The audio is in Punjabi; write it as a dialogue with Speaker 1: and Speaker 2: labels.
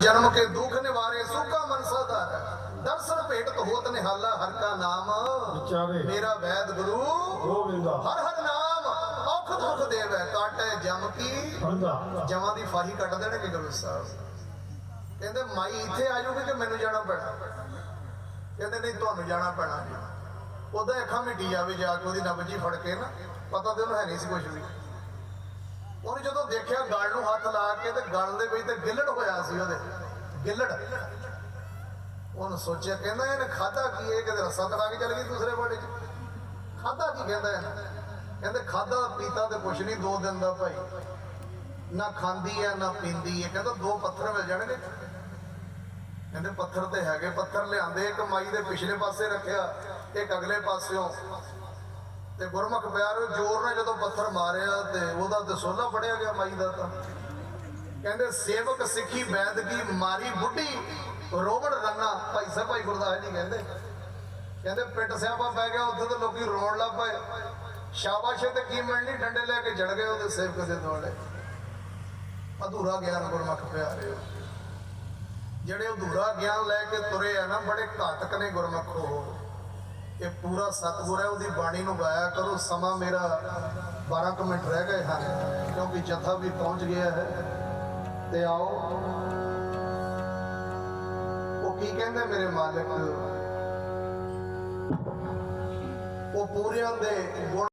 Speaker 1: ਜਨਮ ਕੇ ਦੁਖ ਨਿਵਾਰੇ ਸੁਖਾ ਮਨ ਸਾਧਾਰ ਦਰਸ਼ਨ ਭੇਟ ਹੋਤ ਨਿਹਾਲਾ ਹਰ ਕਾ ਨਾਮ
Speaker 2: ਵਿਚਾਰੇ
Speaker 1: ਮੇਰਾ ਵੈਦ ਗੁਰੂ
Speaker 2: ਗੋਬਿੰਦਾ।
Speaker 1: ਹਰ ਹਰ ਨਾਮ ਔਖ ਦੁਖ ਦੇਵੈ ਕਾਟੈ ਜਮ ਕੀ?
Speaker 2: ਬੰਦਾ
Speaker 1: ਜਮਾਂ ਦੀ ਫਾਹੀ ਕੱਟ ਦੇਣਗੇ ਗੁਰੂ ਸਾਹਿਬ। ਕਹਿੰਦੇ ਮਾਈ ਇੱਥੇ ਆ ਜਾਊਗੀ ਕਿ ਮੈਨੂੰ ਜਾਣਾ ਪੈਣਾ? ਕਹਿੰਦੇ ਨਹੀਂ ਤੁਹਾਨੂੰ ਜਾਣਾ ਪੈਣਾ ਉਹਦਾ ਅੱਖਾਂ ਮਿਟੀ ਜਾਵੇ ਜਾ ਕੇ ਉਹਦੀ ਨਬਜੀ ਫੜ ਕੇ ਨਾ ਪਤਾ ਤੇ ਉਹਨੂੰ ਹੈ ਨਹੀਂ ਸੀ ਕੁਝ ਵੀ। ਉਹਨੇ ਜਦੋਂ ਦੇਖਿਆ ਗਲ ਨੂੰ ਹੱਥ ਲਾ ਕੇ ਤੇ ਗਲ ਦੇ ਵਿੱਚ ਤੇ ਗਿੱਲੜ ਹੋਇਆ ਸੀ ਉਹਦੇ। ਗਿੱਲੜ। ਉਹਨੇ ਸੋਚਿਆ ਕਹਿੰਦਾ ਇਹਨੇ ਖਾਦਾ ਕੀ ਇਹ? ਕਿਤੇ ਰਸਾ ਤੜਾ ਕੇ ਚਲ ਗਈ ਦੂਸਰੇ ਬਾੜੇ 'ਚ। ਖਾਦਾ ਕੀ ਕਹਿੰਦਾ ਕਹਿੰਦੇ ਖਾਦਾ ਪੀਤਾ ਤੇ ਕੁਛ ਨਹੀਂ, ਦੋ ਦਿਨ ਦਾ ਭਾਈ। ਨਾ ਖਾਂਦੀ ਹੈ, ਨਾ ਪੀਂਦੀ ਹੈ। ਕਹਿੰਦਾ ਦੋ ਪੱਥਰ ਮਿਲ ਜਾਣਗੇ। ਕਹਿੰਦੇ ਪੱਥਰ ਤੇ ਹੈਗੇ। ਪੱਥਰ ਲਿਆਂਦੇ, ਇੱਕ ਮਾਈ ਦੇ ਪਿਛਲੇ ਪਾਸੇ ਰੱਖਿਆ, ਇੱਕ ਅਗਲੇ ਪਾਸਿਓਂ। ਤੇ ਗੁਰਮੁਖ ਪਿਆਰੋ ਜ਼ੋਰ ਨਾਲ ਜਦੋਂ ਪੱਥਰ ਮਾਰਿਆ ਤੇ ਉਹਦਾ ਤੇ ਸੋਲਾ ਫੜਿਆ ਗਿਆ ਮਾਈ ਦਾ ਤਾਂ। ਕਹਿੰਦੇ, ਸੇਵਕ ਸਿੱਖੀ ਵੈਦ ਕੀ ਮਾਰੀ ਬੁੱਢੀ, ਰੋਵਣ ਰੰਨਾ। ਭਾਈ ਸਾਹਿਬ, ਭਾਈ ਗੁਰਦਾਸ ਜੀ ਕਹਿੰਦੇ ਕਹਿੰਦੇ ਪਿੱਟ ਸਿਆਪਾ ਪੈ ਗਿਆ, ਉੱਥੇ ਤਾਂ ਲੋਕੀ ਰੋਣ ਲੱਗ ਪਏ। ਸ਼ਾਬਾਸ਼ ਤੇ ਕੀ ਮਿਲਣੀ? ਡੰਡੇ ਲੈ ਕੇ ਜੜ ਗਏ ਉਹਦੇ ਸੇਵਕ ਦੇ ਦੁਆਲੇ। ਅਧੂਰਾ ਗਿਆਨ ਗੁਰਮੁਖ ਪਿਆਰਿਓ। ਜਿਹੜੇ ਅਧੂਰਾ ਗਿਆਨ ਲੈ ਕੇ ਤੁਰੇ ਆ ਨਾ, ਬੜੇ ਘਾਤਕ ਨੇ ਗੁਰਮਖੋ ਇਹ ਪੂਰਾ ਸਤਿਗੁਰ ਹੈ ਉਹਦੀ ਬਾਣੀ ਨੂੰ ਗਾਇਆ ਕਰੋ, ਸਮਾਂ ਮੇਰਾ 12 ਕੁ ਮਿੰਟ ਰਹਿ ਗਏ ਹਨ, ਕਿਉਂਕਿ ਜਥਾ ਵੀ ਪਹੁੰਚ ਗਿਆ ਹੈ। ਤੇ ਆਓ, ਉਹ ਕੀ ਕਹਿੰਦੇ ਮੇਰੇ ਮਾਲਕ? ਉਹ ਪੂਰਿਆਂ ਦੇ ਗੁਣ